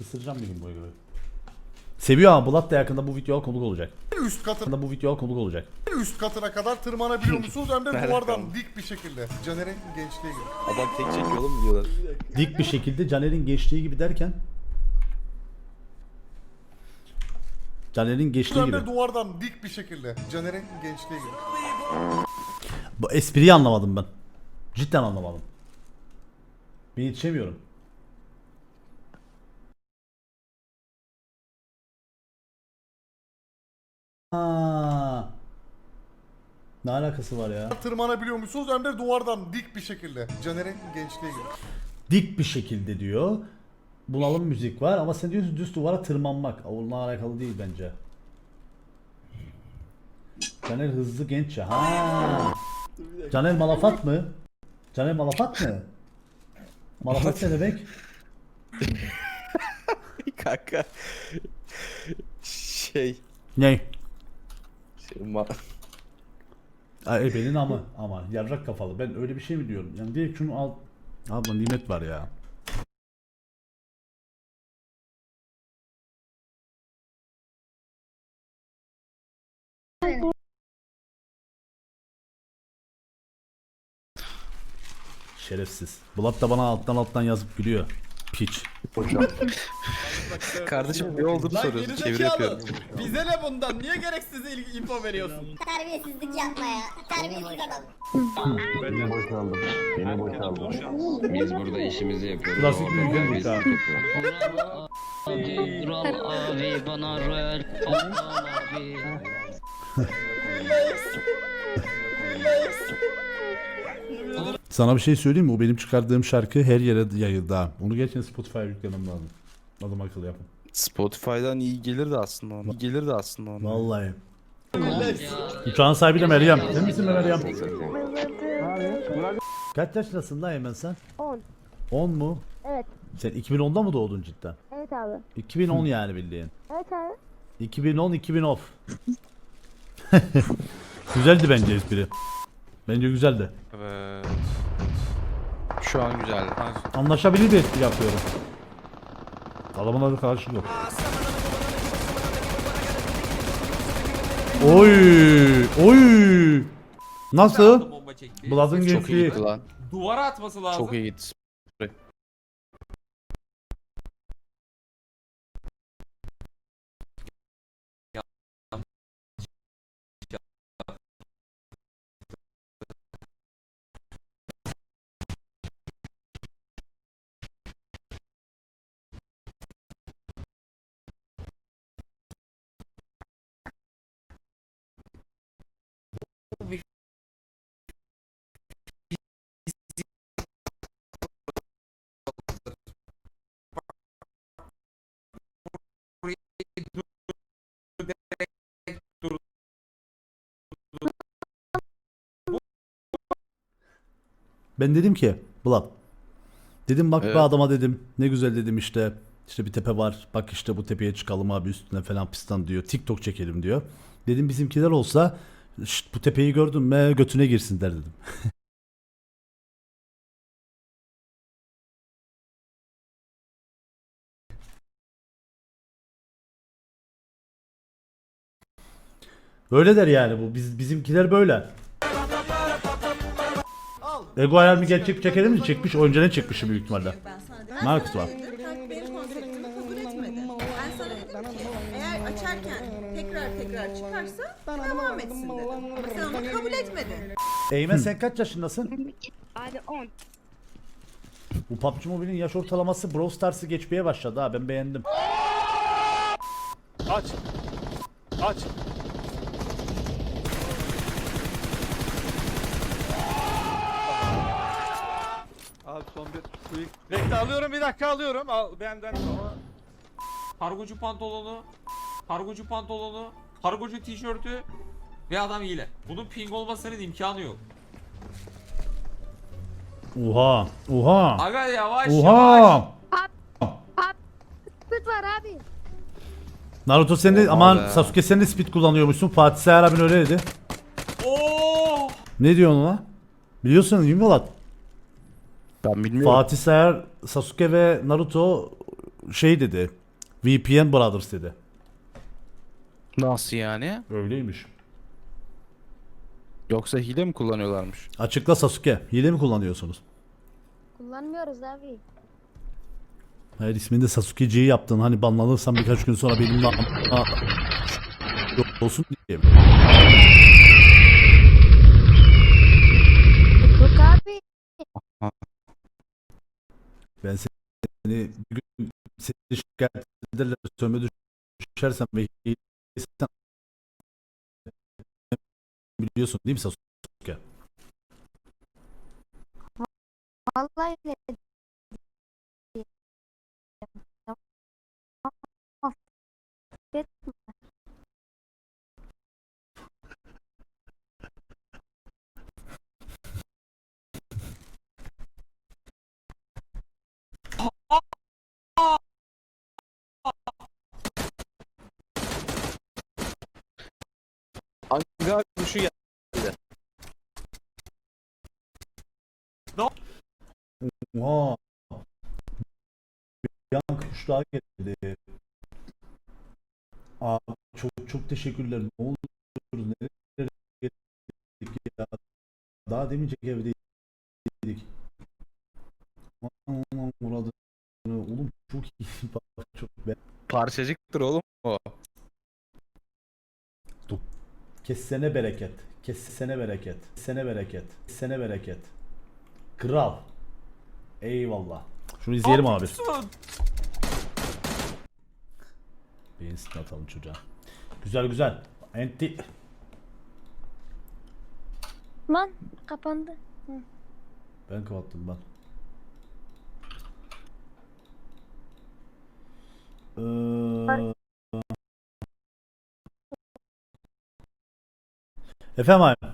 Isıracağım bir gün bu göre. Seviyor ama Bulat da yakında bu videoya konuk olacak. üst katına, Yakında bu videoya konuk olacak. üst katına kadar tırmanabiliyor musunuz? Hem de duvardan dik bir şekilde. Caner'in gençliği gibi. Adam tek çekiyor oğlum diyorlar. Dik bir şekilde Caner'in geçtiği gibi derken Caner'in geçtiği Hem gibi. de duvardan dik bir şekilde. Caner'in gençliği gibi. Bu espriyi anlamadım ben. Cidden anlamadım. Ben yetişemiyorum. Aa. Ne alakası var ya? Tırmanabiliyor musunuz? Hem de duvardan dik bir şekilde. Caner'in gençliği gibi. Dik bir şekilde diyor. Bunalım müzik var ama sen diyorsun düz duvara tırmanmak. Onunla alakalı değil bence. Caner hızlı genç ya. Ha. Caner Malafat mı? Caner Malafat mı? Malafat ne demek? Kanka. Şey. Ne? Ma Ay ebenin amı ama yarrak kafalı. Ben öyle bir şey mi diyorum? Yani direkt şunu al. Abla nimet var ya. Şerefsiz. Bulat da bana alttan alttan yazıp gülüyor. Piç. Kardeşim ne olduğunu Lan soruyorsun. Çeviri gerizekalı. yapıyorum. Bize ne bundan? Niye gereksiz ilgi info veriyorsun? Terbiyesizlik yapma ya. Terbiyesiz adam. Beni boşaldım. Beni boşaldım. Biz burada işimizi yapıyoruz. Klasik bir ülke bu yapıyoruz. Abi, Vural abi bana royal Vural abi. Sana bir şey söyleyeyim mi? O benim çıkardığım şarkı her yere yayıldı ha. Onu geçen Spotify'a yüklemem lazım. Adam akıllı yapın. Spotify'dan iyi gelirdi aslında ona. İyi gelirdi aslında ona. Vallahi. Uçağın sahibi de Meryem. Sen misin be Meryem? Kaç yaşındasın lan hemen sen? 10. 10 mu? Evet. Sen 2010'da mı doğdun cidden? Evet abi. 2010 yani bildiğin. Evet abi. 2010 2000 off. Güzeldi bence espri. Bence güzeldi. Evet. Şu an güzel. Anlaşabilir bir espri yapıyorum. Adamın adı karşı yok. Oy! Oy! Nasıl? Bulat'ın Çok iyi gençliği. gitti lan. Duvara atması lazım. Çok iyi gitti. Ben dedim ki Bulat. Dedim bak Evet. be adama dedim. Ne güzel dedim işte. İşte bir tepe var. Bak işte bu tepeye çıkalım abi üstüne falan pistan diyor. TikTok çekelim diyor. Dedim bizimkiler olsa "Şşt, bu tepeyi gördün mü götüne girsin der dedim. Böyle der yani bu. Biz bizimkiler böyle. Ego ayar bir gerçek çekelim mi? Çekmiş. Önceden çekmişim büyük ihtimalle. Marcus var. benim konseptimi kabul etmedi. Ben sana dedim ki eğer açarken tekrar tekrar çıkarsa devam etsin dedim. Ama sen onu kabul etmedin. Eymen sen kaç yaşındasın? Abi 10. Bu PUBG Mobile'in yaş ortalaması Brawl Stars'ı geçmeye başladı ha ben beğendim. Aç. Aç. Bir. Bekle alıyorum bir dakika alıyorum. Al benden sonra. Kargocu pantolonu, kargocu pantolonu, kargocu tişörtü ve adam hile. Bunun ping olmasının imkanı yok. Oha. Oha. Aga yavaş yavaş. Oha. Var abi. Naruto sen de aman be. Sasuke sen de speed kullanıyormuşsun. Fatih Sayar abin öyle dedi. Oo! Ne diyorsun ona? Biliyorsun değil mi Polat? Ben bilmiyorum. Fatih Sayar, Sasuke ve Naruto şey dedi. VPN Brothers dedi. Nasıl yani? Öyleymiş. Yoksa hile mi kullanıyorlarmış? Açıkla Sasuke. Hile mi kullanıyorsunuz? Kullanmıyoruz abi. Hayır ismini de Sasuke'ciyi yaptın. Hani banlanırsan birkaç gün sonra benimle a- yok olsun diye Ben seni bir gün seni şikayet ederler sövme düşersen ve hileysen biliyorsun değil mi Sasuke? Vallahi ne? Aga şu ya. Oha. Bir yan kuş daha geldi. Abi çok çok teşekkürler. Ne oluyoruz? Nereye geldik ya? Daha demeyecek evdeydik. Aman Murat'ı. Oğlum çok iyi. Bak çok ben. Parçacıktır oğlum o. Kessene bereket. Kessene bereket. Kessene bereket. Kessene bereket. Kral. Eyvallah. Şunu izleyelim abi. Atıyorsun. Beğensin atalım çocuğa. Güzel güzel. Enti. Lan kapandı. Ben kapattım ben. Ee... Efendim abi.